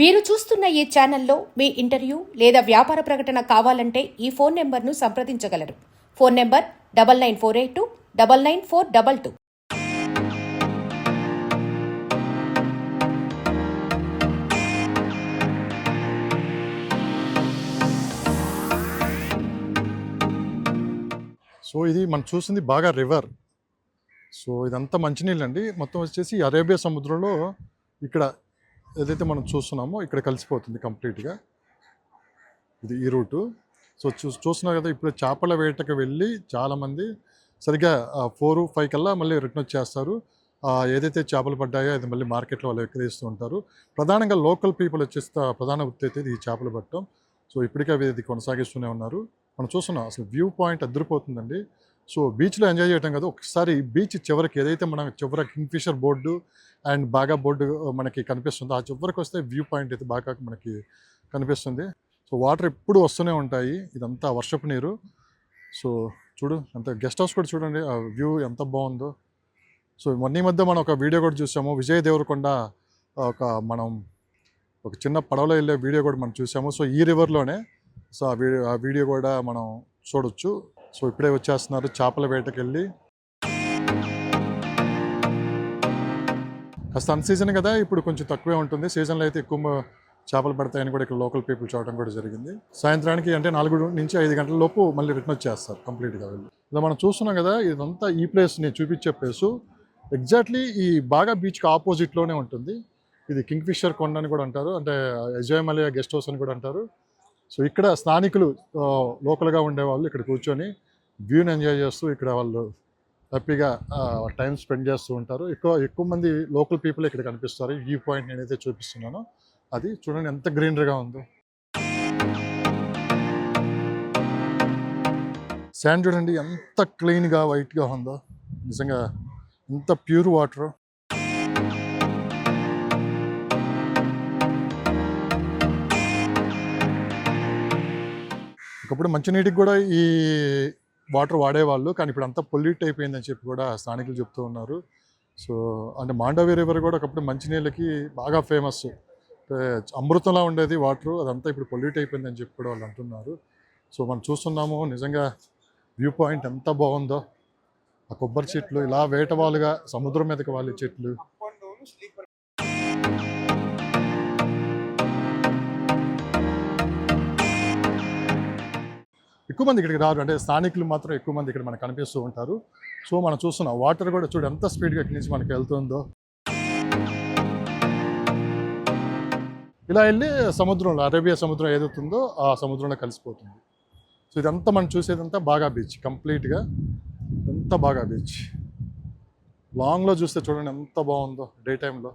మీరు చూస్తున్న ఈ ఛానల్లో మీ ఇంటర్వ్యూ లేదా వ్యాపార ప్రకటన కావాలంటే ఈ ఫోన్ నెంబర్ను సంప్రదించగలరు. Phone number double nine four eight two double nine four double two. So ఇది మనం చూసింది బాగా రివర్. సో ఇదంతా మంచినీళ్ళు అండి మొత్తం వచ్చేసి అరేబియా సముద్రంలో ఇక్కడ ఏదైతే మనం చూస్తున్నామో ఇక్కడ కలిసిపోతుంది కంప్లీట్గా. ఇది ఈ రూటు. సో చూ చూస్తున్నాం కదా ఇప్పుడు చేపల వేటకు వెళ్ళి చాలామంది సరిగ్గా ఫోర్ ఫైవ్ కల్లా మళ్ళీ రిటర్న్ వచ్చేస్తారు. ఏదైతే చేపలు పడ్డాయో అది మళ్ళీ మార్కెట్లో వాళ్ళు విక్రయిస్తూ ఉంటారు. ప్రధానంగా లోకల్ పీపుల్ వచ్చేసి ప్రధాన వృత్తి అయితే ఇది ఈ చేపలు పట్టడం. సో ఇప్పటికే అవి ఇది కొనసాగిస్తూనే ఉన్నారు. మనం చూస్తున్నాం అసలు వ్యూ పాయింట్ అదిరిపోతుందండి సో బీచ్లో ఎంజాయ్ చేయటం కదా. ఒకసారి బీచ్ చివరికి ఏదైతే మనం చివర కింగ్ఫిషర్ బోర్డు అండ్ బాగా బోర్డు మనకి కనిపిస్తుందో ఆ చివరికి వస్తే వ్యూ పాయింట్ అయితే బాగా మనకి కనిపిస్తుంది. సో వాటర్ ఎప్పుడు వస్తూనే ఉంటాయి. ఇదంతా వర్షపు నీరు. సో చూడు అంత గెస్ట్ హౌస్ కూడా చూడండి. ఆ వ్యూ ఎంత బాగుందో. సో మొన్న మధ్య మనం ఒక వీడియో కూడా చూసాము. విజయ్ దేవరకొండ ఒక మనం ఒక చిన్న పడవలో వెళ్ళే వీడియో కూడా మనం చూసాము. సో ఈ రివర్లోనే. సో ఆ వీడియో ఆ వీడియో కూడా మనం చూడొచ్చు. సో ఇప్పుడే వచ్చేస్తున్నారు చేపల వేటకెళ్ళి. కాస్త అన్ సీజన్ కదా ఇప్పుడు కొంచెం తక్కువే ఉంటుంది. సీజన్లో అయితే ఎక్కువ చేపలు పడతాయని కూడా ఇక్కడ లోకల్ పీపుల్ చూడడం కూడా జరిగింది. సాయంత్రానికి అంటే నాలుగు నుంచి ఐదు గంటల లోపు మళ్ళీ రిటర్న్ వచ్చేస్తారు కంప్లీట్గా వెళ్ళి. ఇలా మనం చూస్తున్నాం కదా ఇదంతా ఈ ప్లేస్ నేను చూపించే ప్లేసు. ఎగ్జాక్ట్లీ ఈ బాగా బీచ్కి ఆపోజిట్లోనే ఉంటుంది. ఇది కింగ్ఫిషర్ కొండ అని కూడా అంటారు. అంటే ఎజయమలయ గెస్ట్ హౌస్ అని కూడా అంటారు. సో ఇక్కడ స్థానికులు లోకల్గా ఉండేవాళ్ళు ఇక్కడ కూర్చొని వ్యూని ఎంజాయ్ చేస్తూ ఇక్కడ వాళ్ళు హ్యాపీగా టైం స్పెండ్ చేస్తూ ఉంటారు. ఎక్కువ ఎక్కువ మంది లోకల్ పీపుల్ ఇక్కడ కనిపిస్తారు. ఈ పాయింట్ నేనైతే చూపిస్తున్నానో. అది చూడండి ఎంత గ్రీనరీగా ఉందో. శాండ్ చూడండి ఎంత క్లీన్గా వైట్గా ఉందో. నిజంగా ఎంత ప్యూర్ వాటర్. ఒకప్పుడు మంచినీటికి కూడా ఈ వాటర్ వాడేవాళ్ళు కానీ ఇప్పుడు అంతా పొల్యూట్ అయిపోయిందని చెప్పి కూడా స్థానికులు చెప్తూ ఉన్నారు. సో అంటే మాండవి రివర్ కూడా ఒకప్పుడు మంచినీళ్ళకి బాగా ఫేమస్. అమృతంలా ఉండేది వాటర్ అదంతా ఇప్పుడు పొల్యూట్ అయిపోయిందని చెప్పి కూడా వాళ్ళు అంటున్నారు. సో మనం చూస్తున్నాము నిజంగా వ్యూ పాయింట్ ఎంత బాగుందో. ఆ కొబ్బరి చెట్లు ఇలా వేటవాలుగా సముద్రం మీదకి వాళ్ళ చెట్లు. ఎక్కువ మంది ఇక్కడికి రారు. అంటే స్థానికులు మాత్రం ఎక్కువ మంది ఇక్కడ మనకు కనిపిస్తూ ఉంటారు. సో మనం చూస్తున్నాం వాటర్ కూడా చూడు ఎంత స్పీడ్గా ఇక్కడి నుంచి మనకి వెళ్తుందో. ఇలా వెళ్ళి సముద్రంలో అరేబియా సముద్రం ఏదవుతుందో ఆ సముద్రంలో కలిసిపోతుంది. సో ఇదంతా మనం చూసేదంతా బాగా బీచ్ కంప్లీట్గా ఎంత బాగా బీచ్. లాంగ్లో చూస్తే చూడండి ఎంత బాగుందో డే టైంలో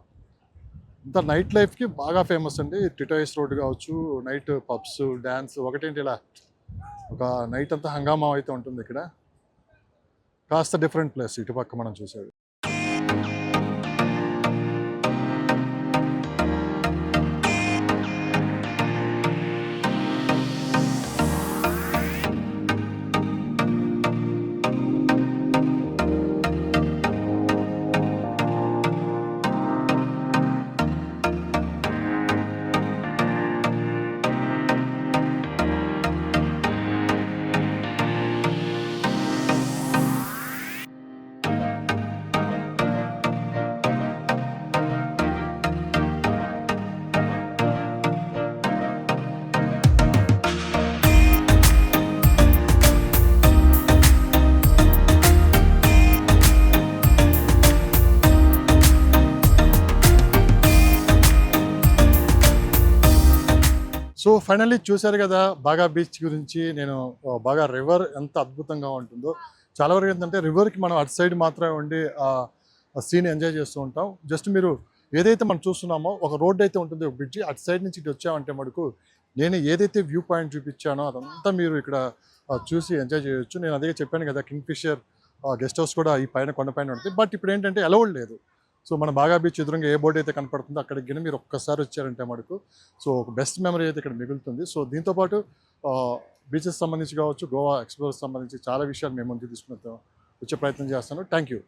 ఇంత నైట్ లైఫ్కి బాగా ఫేమస్ అండి. టిటాయిస్ రోడ్ కావచ్చు నైట్ పబ్స్ డ్యాన్స్ ఒకటేంటి ఇలా ఒక నైట్ అంతా హంగామా అయితే ఉంటుంది ఇక్కడ. కాస్త డిఫరెంట్ ప్లేస్ ఇటుపక్క మనం చూసేది. ఫైనల్లీ చూశారు కదా బాగా బీచ్ గురించి. నేను బాగా రివర్ ఎంత అద్భుతంగా ఉంటుందో. చాలా వరకు ఏంటంటే రివర్కి మనం అటు సైడ్ మాత్రమే ఉండి సీన్ ఎంజాయ్ చేస్తూ ఉంటాం. జస్ట్ మీరు ఏదైతే మనం చూస్తున్నామో ఒక రోడ్ అయితే ఉంటుంది ఒక బ్రిడ్జి అటు సైడ్ నుంచి ఇటు వచ్చామంటే మటుకు నేను ఏదైతే వ్యూ పాయింట్ చూపించానో అదంతా మీరు ఇక్కడ చూసి ఎంజాయ్ చేయొచ్చు. నేను అదే చెప్పాను కదా కింగ్ఫిషర్ గెస్ట్ హౌస్ కూడా ఈ పైన కొండపైన ఉంటుంది. బట్ ఇప్పుడు ఏంటంటే అలౌడ్ లేదు. సో మన బాగా బీచ్ ఎదురుగా ఏ బోర్డు అయితే కనపడుతుందో అక్కడికి గిన మీరు ఒక్కసారి వచ్చారంటే మటుకు. సో ఒక బెస్ట్ మెమరీ అయితే ఇక్కడ మిగులుతుంది. సో దీంతోపాటు బీచెస్ సంబంధించి కావచ్చు గోవా ఎక్స్ప్లోర్స్ సంబంధించి చాలా విషయాలు మేము ముందు తీసుకుని వచ్చే ప్రయత్నం చేస్తాను. Thank you